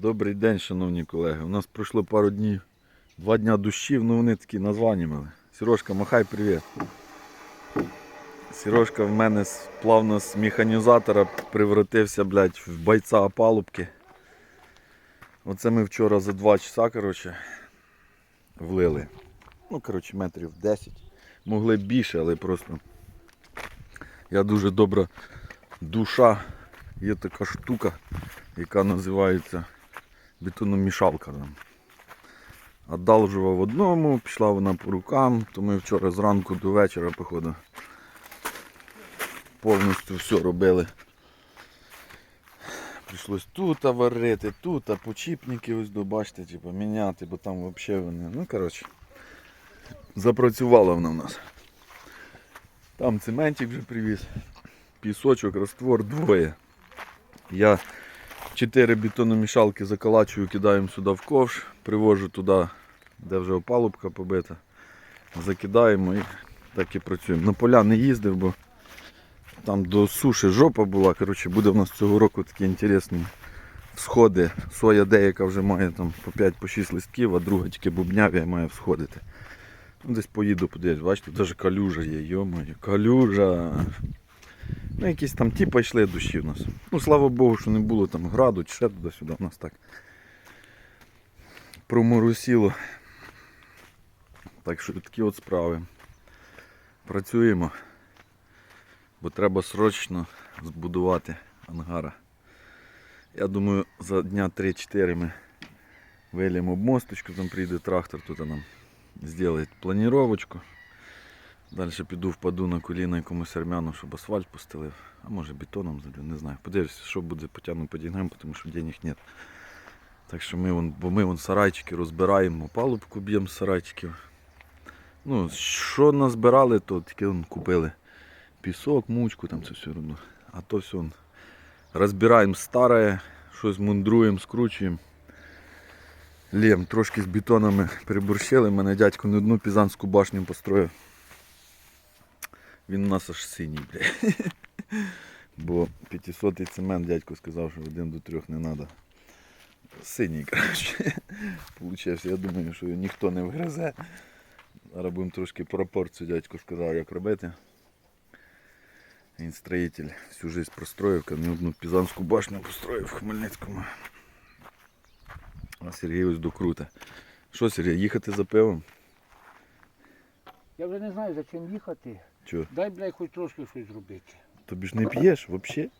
Добрий день, шановні колеги. У нас пройшло пару днів, два дня дощів, ну вони такі названі мали. Сережка, махай привіт. Сережка в мене плавно з механізатора превратився, блядь, в бойця опалубки. Оце ми вчора за два часа, коротше, влили. Ну, коротше, метрів 10. Могли більше, але просто я дуже добра душа. Є така штука, яка називається бетономішалка. Там. Одалжував одному, пішла вона по рукам, то ми вчора зранку до вечора, походу, повністю все робили. Прийшлось тут варити, тут почіпники ось до, бачите, типу, міняти, бо там взагалі вони. Ну, коротше, запрацювала вона в нас. Там цементик вже привіз, пісочок, раствор двоє. Я чотири бетономішалки заколачую, кидаємо сюди в ковш, привожу туди, де вже опалубка побита. Закидаємо і так і працюємо. На поля не їздив, бо там до суші жопа була. Коротше, буде в нас цього року такі інтересні всходи. Соя деяка вже має там по 5-6 листків, а друга тільки бубнявія має всходити. Ну, Десь поїду подивись, бачите, навіть калюжа є, йомаю, калюжа. Ну, якісь там ті пішли душі в нас. Ну, слава Богу, що не було там граду чи ще туди-сюди. У нас так проморосіло. Так що такі от справи. Працюємо, бо треба срочно збудувати ангара. Я думаю, за дня 3-4 ми вилємо обмосточку, там прийде трактор, тут нам зробить планіровочку. Далі піду впаду на коліна якомусь армяну, щоб асфальт постелив. А може бетоном залю, не знаю. Подивлюся, що буде потягну по тому що денег нет. Так що ми вон, бо ми вон сарайчики розбираємо, палубку б'ємо сарайчиків. Ну, що назбирали, то тільки вон, купили. Пісок, мучку, там це все одно. А то все вон, розбираємо старе, щось мундруємо, скручуємо. Лєм, трошки з бетонами приборщили. Мене дядько не одну пізанську башню построїв. Він у нас аж синій, бля. Бо 500 цемент дядько сказав, що один до трьох не треба. Синій, коротше. Получився. Я думаю, що ніхто не вгризе. Зараз будемо трошки пропорцію дядько сказав, як робити. Він строїтель всю жизнь простроїв, не одну пізанську башню построїв в Хмельницькому. А Сергій ось докрута. Що, Сергій, їхати за пивом? Я вже не знаю, за чим їхати. Чого? Дай, блядь, хоч трошки щось зробити. Тобі ж не п'єш взагалі?